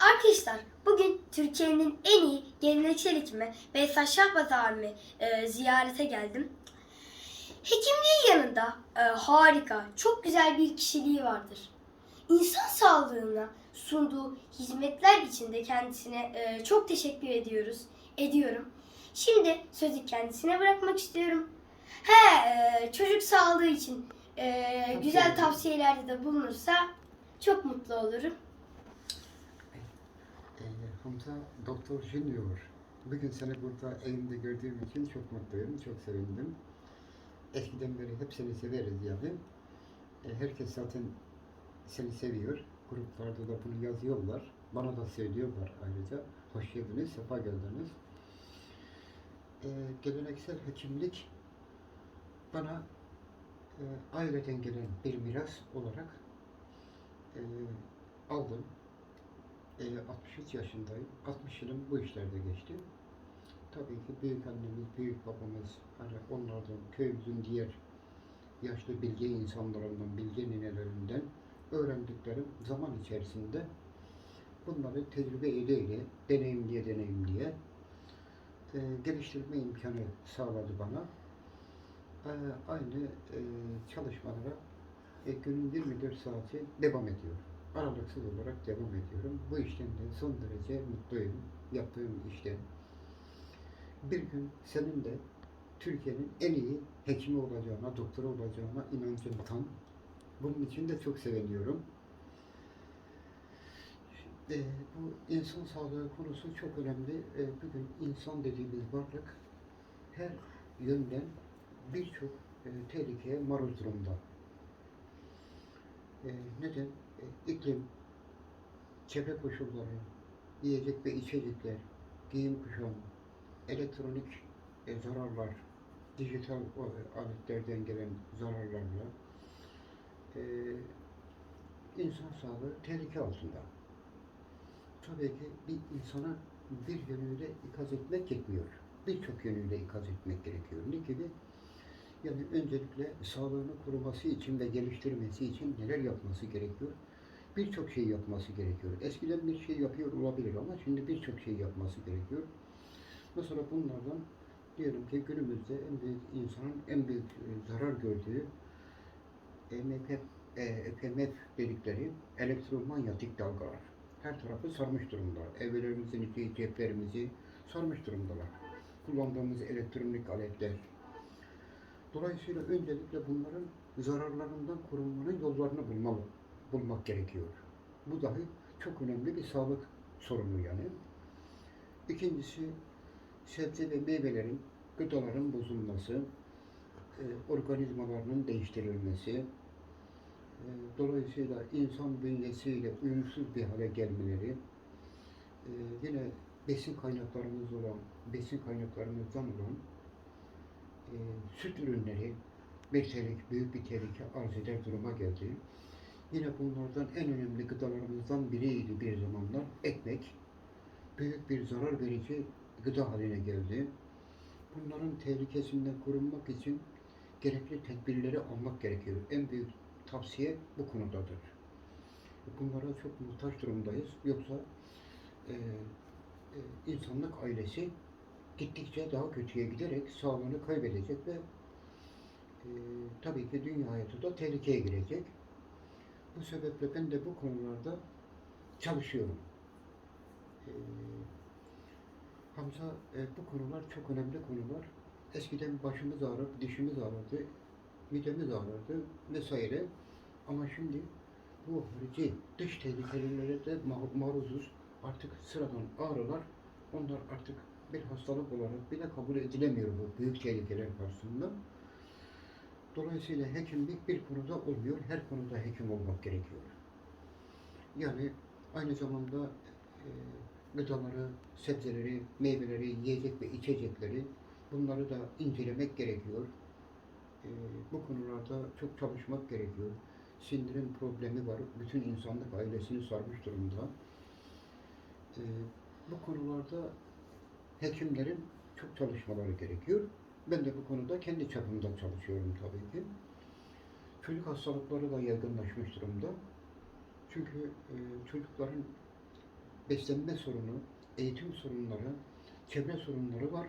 Arkadaşlar bugün Türkiye'nin en iyi geleneksel hekimi Veysel Şahbaz abimi e, ziyarete geldim. Hekimliğin yanında e, harika, çok güzel bir kişiliği vardır. İnsan sağlığına sunduğu hizmetler için de kendisine e, çok teşekkür ediyoruz, ediyorum. Şimdi sözü kendisine bırakmak istiyorum. He, e, çocuk sağlığı için e, güzel tavsiyelerde de bulunursa çok mutlu olurum. Hamza Doktor Junior. Bugün seni burada evimde gördüğüm için çok mutluyum, çok sevindim. Eskiden beri hep seni severiz yani. Ee, herkes zaten seni seviyor. Gruplarda da bunu yazıyorlar. Bana da söylüyorlar ayrıca. Hoş geldiniz, sefa geldiniz. Ee, geleneksel hekimlik bana e, aileden gelen bir miras olarak e, aldım. E, 63 yaşındayım. 60 yılım bu işlerde geçti. Tabii ki büyük annemiz, büyük babamız, hani onlardan, köyümüzün diğer yaşlı bilge insanlarından, bilge ninelerinden öğrendiklerim zaman içerisinde bunları tecrübe ile, deneyimliye deneyimliye e, geliştirme imkanı sağladı bana. E, aynı e, çalışmalara e, günün 24 saati devam ediyor aralıksız olarak devam ediyorum. Bu işten de son derece mutluyum. Yaptığım işten. Bir gün senin de Türkiye'nin en iyi hekimi olacağına, doktoru olacağına inancım tam. Bunun için de çok seviniyorum. Ee, bu insan sağlığı konusu çok önemli. Ee, bugün insan dediğimiz varlık her yönden birçok e, tehlikeye maruz durumda. Ee, neden? İklim, çevre koşulları, yiyecek ve içecekler, giyim kuşam, elektronik e, zararlar, dijital o, aletlerden gelen zararlarla e, insan sağlığı tehlike altında. Tabii ki bir insana bir yönüyle ikaz etmek yetmiyor. Birçok yönüyle ikaz etmek gerekiyor. Ne gibi? Yani öncelikle sağlığını koruması için ve geliştirmesi için neler yapması gerekiyor? Birçok şey yapması gerekiyor. Eskiden bir şey yapıyor olabilir ama şimdi birçok şey yapması gerekiyor. Mesela bunlardan diyelim ki günümüzde en büyük insanın en büyük e, zarar gördüğü EMP, e, EPMF dedikleri elektromanyetik dalgalar. Her tarafı sarmış durumda. Evlerimizin içi, ceplerimizi sarmış durumdalar. Kullandığımız elektronik aletler, Dolayısıyla öncelikle bunların zararlarından korunmanın yollarını bulmalı, bulmak gerekiyor. Bu dahi çok önemli bir sağlık sorunu yani. İkincisi sebze ve meyvelerin, gıdaların bozulması, e, organizmalarının değiştirilmesi, e, dolayısıyla insan bünyesiyle uyumsuz bir hale gelmeleri, e, yine besin kaynaklarımız olan, besin kaynaklarımızdan olan e, süt ürünleri bir tehlike, büyük bir tehlike arz eder duruma geldi. Yine bunlardan en önemli gıdalarımızdan biriydi bir zamanlar ekmek. Büyük bir zarar verici gıda haline geldi. Bunların tehlikesinden korunmak için gerekli tedbirleri almak gerekiyor. En büyük tavsiye bu konudadır. Bunlara çok muhtaç durumdayız. Yoksa e, e, insanlık ailesi gittikçe daha kötüye giderek sağlığını kaybedecek ve e, tabii ki dünya hayatı da tehlikeye girecek. Bu sebeple ben de bu konularda çalışıyorum. E, Hamza e, bu konular çok önemli konular. Eskiden başımız ağrır, dişimiz ağrırdı, midemiz ağrırdı vesaire. Ama şimdi bu harici dış tehlikelere de ma- maruzuz. Artık sıradan ağrılar, onlar artık bir hastalık olarak bile kabul edilemiyor bu büyük tehlikeler karşısında. Dolayısıyla hekimlik bir konuda olmuyor, her konuda hekim olmak gerekiyor. Yani aynı zamanda e, gıdaları, sebzeleri, meyveleri, yiyecek ve içecekleri bunları da incelemek gerekiyor. E, bu konularda çok çalışmak gerekiyor. Sindirim problemi var, bütün insanlık ailesini sarmış durumda. E, bu konularda hekimlerin çok çalışmaları gerekiyor. Ben de bu konuda kendi çapımda çalışıyorum tabii ki. Çocuk hastalıkları da yaygınlaşmış durumda. Çünkü e, çocukların beslenme sorunu, eğitim sorunları, çevre sorunları var.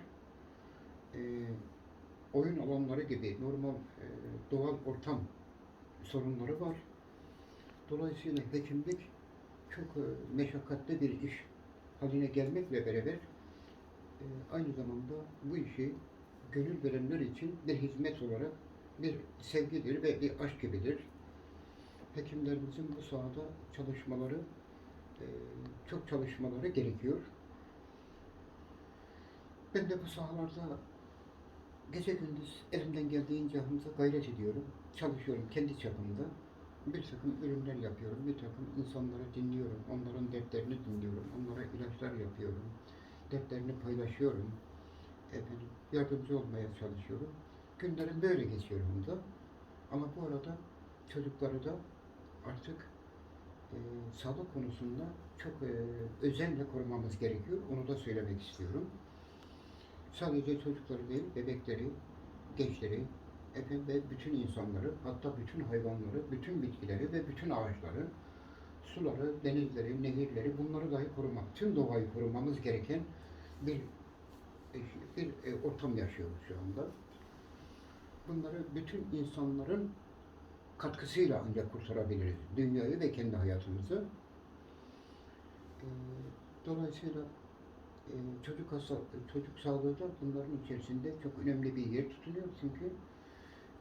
E, oyun alanları gibi normal e, doğal ortam sorunları var. Dolayısıyla hekimlik çok e, meşakkatli bir iş haline gelmekle beraber aynı zamanda bu işi gönül verenler için bir hizmet olarak bir sevgidir ve bir aşk gibidir. Hekimlerimizin bu sahada çalışmaları, e, çok çalışmaları gerekiyor. Ben de bu sahalarda gece gündüz elimden geldiğince hamza gayret ediyorum. Çalışıyorum kendi çapımda. Bir takım ürünler yapıyorum, bir takım insanları dinliyorum, onların dertlerini dinliyorum, onlara ilaçlar yapıyorum, dertlerini paylaşıyorum, efendim, yardımcı olmaya çalışıyorum. Günlerim böyle geçiyor hamza. Ama bu arada çocukları da artık e, sağlık konusunda çok e, özenle korumamız gerekiyor. Onu da söylemek istiyorum. Sadece çocukları değil, bebekleri, gençleri, efendim ve bütün insanları, hatta bütün hayvanları, bütün bitkileri ve bütün ağaçları, suları, denizleri, nehirleri bunları dahi korumak, tüm doğayı korumamız gereken bir bir e, ortam yaşıyoruz şu anda. Bunları bütün insanların katkısıyla ancak kurtarabiliriz. Dünyayı ve kendi hayatımızı. E, Dolayısıyla e, çocuk hasta, çocuk sağlığı da bunların içerisinde çok önemli bir yer tutunuyor. Çünkü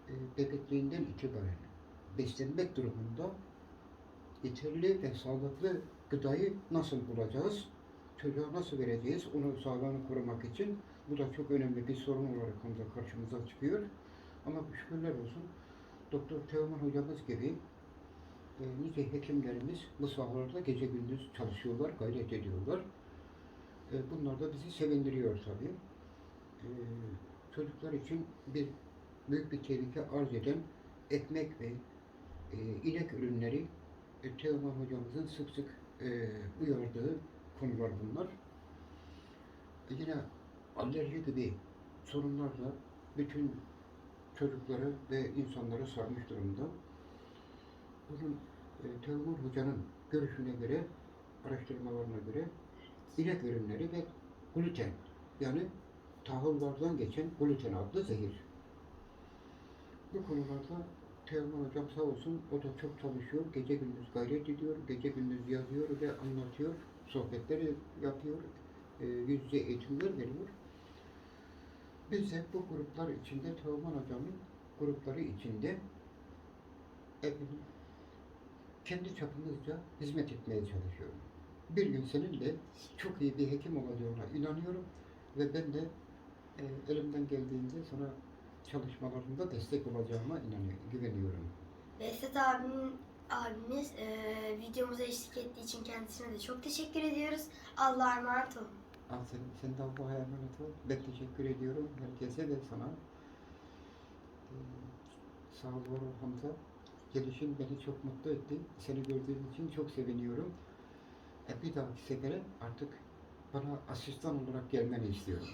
e, bebekliğinden itibaren beslenmek durumunda yeterli ve sağlıklı gıdayı nasıl bulacağız? Çocuğa nasıl vereceğiz? Onu sağlığını korumak için bu da çok önemli bir sorun olarak Hamza karşımıza çıkıyor. Ama şükürler olsun Doktor Teoman hocamız gibi e, nice hekimlerimiz bu sahalarda gece gündüz çalışıyorlar, gayret ediyorlar. E, bunlar da bizi sevindiriyor tabii. E, çocuklar için bir büyük bir tehlike arz eden ekmek ve e, inek ürünleri e, Teoman hocamızın sık sık e, uyardığı konular bunlar. E, yine alerji gibi sorunlarla bütün çocukları ve insanları sarmış durumda. Bunun e, Teoman Hoca'nın görüşüne göre, araştırmalarına göre inek ürünleri ve gluten yani tahıllardan geçen gluten adlı zehir. Bu konularda Teoman Hocam sağ olsun o da çok çalışıyor, gece gündüz gayret ediyor, gece gündüz yazıyor ve anlatıyor, sohbetleri yapıyor, e, yüz yüze eğitimler veriyor. Biz de bu gruplar içinde Teoman Hocam'ın grupları içinde efendim, kendi çapımızca hizmet etmeye çalışıyorum. Bir gün seninle çok iyi bir hekim olacağına inanıyorum ve ben de e, elimden geldiğince sana çalışmalarında destek olacağıma inanıyorum, güveniyorum. Behzat abinin abimiz e, videomuza eşlik ettiği için kendisine de çok teşekkür ediyoruz. Allah'a emanet olun. Al sen, de Allah'a emanet ol. Ben teşekkür ediyorum herkese ve sana. Ee, sağ ol Hamza. Gelişin beni çok mutlu etti. Seni gördüğüm için çok seviniyorum. E, bir dahaki sefere artık bana asistan olarak gelmeni istiyorum.